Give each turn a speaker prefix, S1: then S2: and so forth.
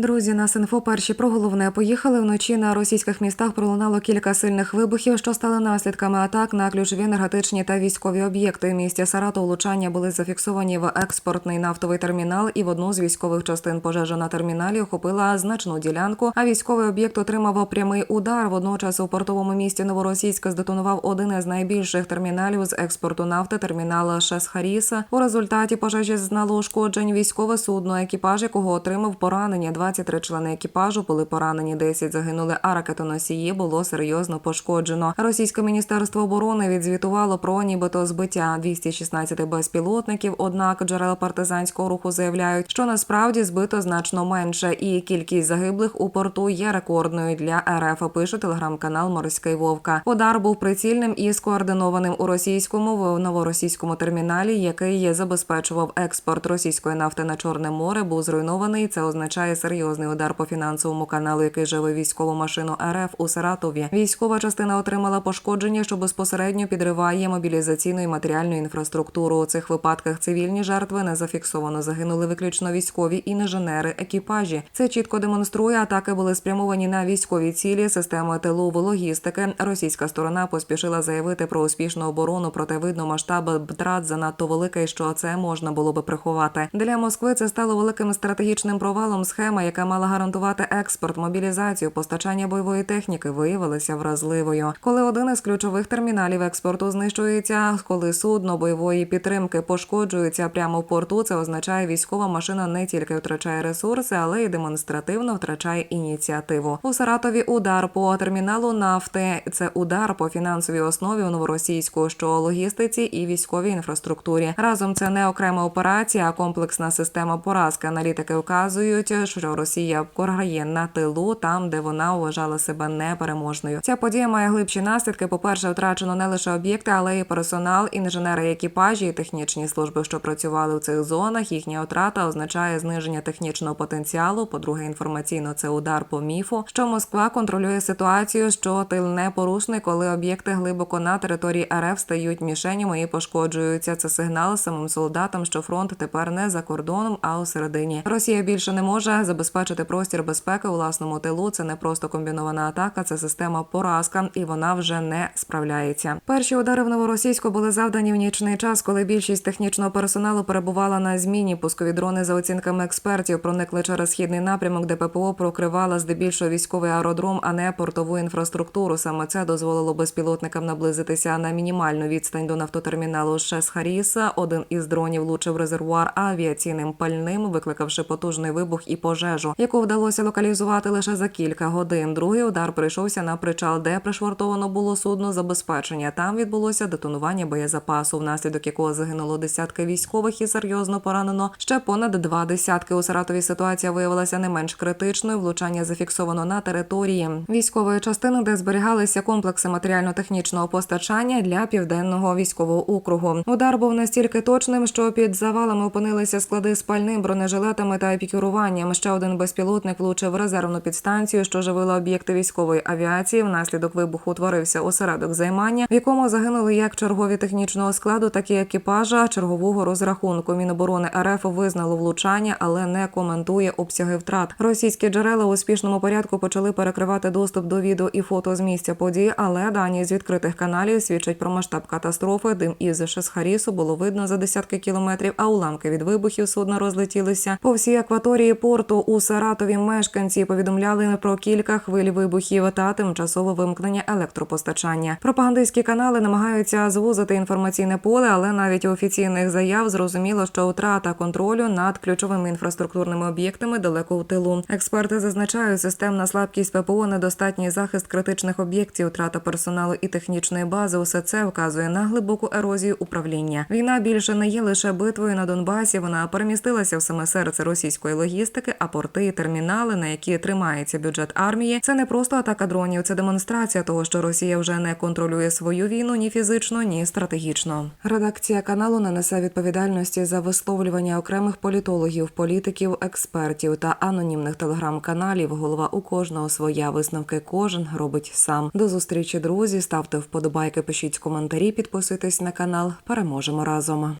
S1: Друзі, на Синфо перші про головне поїхали вночі на російських містах. Пролунало кілька сильних вибухів, що стали наслідками атак на ключові енергетичні та військові об'єкти. В місті Саратов влучання були зафіксовані в експортний нафтовий термінал і в одну з військових частин пожежа на терміналі охопила значну ділянку. А військовий об'єкт отримав прямий удар. Водночас у портовому місті Новоросійська здетонував один із найбільших терміналів з експорту нафти термінал Шесхаріса. У результаті пожежі знало ушкоджень військове судно, екіпаж якого отримав поранення. 23 члени екіпажу були поранені, 10 загинули, а ракетоносії було серйозно пошкоджено. Російське міністерство оборони відзвітувало про нібито збиття 216 безпілотників. Однак джерела партизанського руху заявляють, що насправді збито значно менше, і кількість загиблих у порту є рекордною для РФ. Пише телеграм-канал Морський Вовка. Удар був прицільним і скоординованим у російському в новоросійському терміналі, який забезпечував експорт російської нафти на Чорне море. Був зруйнований. Це означає серйозний удар по фінансовому каналу, який живе військову машину РФ у Саратові. Військова частина отримала пошкодження, що безпосередньо підриває мобілізаційну і матеріальну інфраструктуру. У цих випадках цивільні жертви не зафіксовано. Загинули виключно військові інженери екіпажі. Це чітко демонструє. Атаки були спрямовані на військові цілі, системи тилової логістики. Російська сторона поспішила заявити про успішну оборону, проте видно масштаб втрат занадто великий, що це можна було би приховати. Для Москви це стало великим стратегічним провалом. Схема, яка мала гарантувати експорт, мобілізацію, постачання бойової техніки, виявилася вразливою. Коли один із ключових терміналів експорту знищується, коли судно бойової підтримки пошкоджується прямо в порту, це означає, військова машина не тільки втрачає ресурси, але й демонстративно втрачає ініціативу. У Саратові удар по терміналу нафти. Це удар по фінансовій основі у новоросійську, що логістиці і військовій інфраструктурі. Разом це не окрема операція, а комплексна система поразки. Аналітики вказують, що Росія програє на тилу там, де вона вважала себе непереможною. Ця подія має глибші наслідки. По перше, втрачено не лише об'єкти, але й персонал, інженери екіпажі і технічні служби, що працювали у цих зонах. Їхня втрата означає зниження технічного потенціалу. По-друге, інформаційно це удар по міфу, що Москва контролює ситуацію, що тил непорушний, коли об'єкти глибоко на території РФ стають мішенями і пошкоджуються. Це сигнал самим солдатам, що фронт тепер не за кордоном, а у середині. Росія більше не може забезпечити простір безпеки у власному тилу. Це не просто комбінована атака, це система поразка, і вона вже не справляється. Перші удари в новоросійську були завдані в нічний час, коли більшість технічного персоналу перебувала на зміні. Пускові дрони за оцінками експертів проникли через східний напрямок, де ППО прокривала здебільшого військовий аеродром, а не портову інфраструктуру. Саме це дозволило безпілотникам наблизитися на мінімальну відстань до нафтотерміналу Шесхаріса. Один із дронів влучив резервуар авіаційним пальним, викликавши потужний вибух і пожежу, яку вдалося локалізувати лише за кілька годин. Другий удар прийшовся на причал, де пришвартовано було судно забезпечення. Там відбулося детонування боєзапасу, внаслідок якого загинуло десятки військових і серйозно поранено ще понад два десятки. У Саратові ситуація виявилася не менш критичною. Влучання зафіксовано на території військової частини, де зберігалися комплекси матеріально-технічного постачання для південного військового округу. Удар був настільки точним, що під завалами опинилися склади з пальним бронежилетами та епікюруванням. Ще один безпілотник влучив в резервну підстанцію, що живила об'єкти військової авіації. Внаслідок вибуху утворився осередок займання, в якому загинули як чергові технічного складу, так і екіпажа чергового розрахунку. Міноборони РФ визнало влучання, але не коментує обсяги втрат. Російські джерела у успішному порядку почали перекривати доступ до відео і фото з місця події, але дані з відкритих каналів свідчать про масштаб катастрофи. Дим із Шесхарісу було видно за десятки кілометрів, а уламки від вибухів судна розлетілися по всій акваторії порту у Саратові. Мешканці повідомляли про кілька хвиль вибухів та тимчасове вимкнення електропостачання. Пропагандистські канали намагаються звузити інформаційне поле, але навіть у офіційних заяв зрозуміло, що втрата контролю над ключовими інфраструктурними об'єктами далеко в тилу. Експерти зазначають, системна слабкість ППО, недостатній захист критичних об'єктів, втрата персоналу і технічної бази. Усе це вказує на глибоку ерозію управління. Війна більше не є лише битвою на Донбасі. Вона перемістилася в саме серце російської логістики, а порти і термінали, на які тримається бюджет армії, це не просто атака дронів, це демонстрація того, що Росія вже не контролює свою війну ні фізично, ні стратегічно. Редакція каналу не несе відповідальності за висловлювання окремих політологів, політиків, експертів та анонімних телеграм-каналів. Голова у кожного своя висновки кожен робить сам. До зустрічі, друзі. Ставте вподобайки, пишіть коментарі, підписуйтесь на канал. Переможемо разом.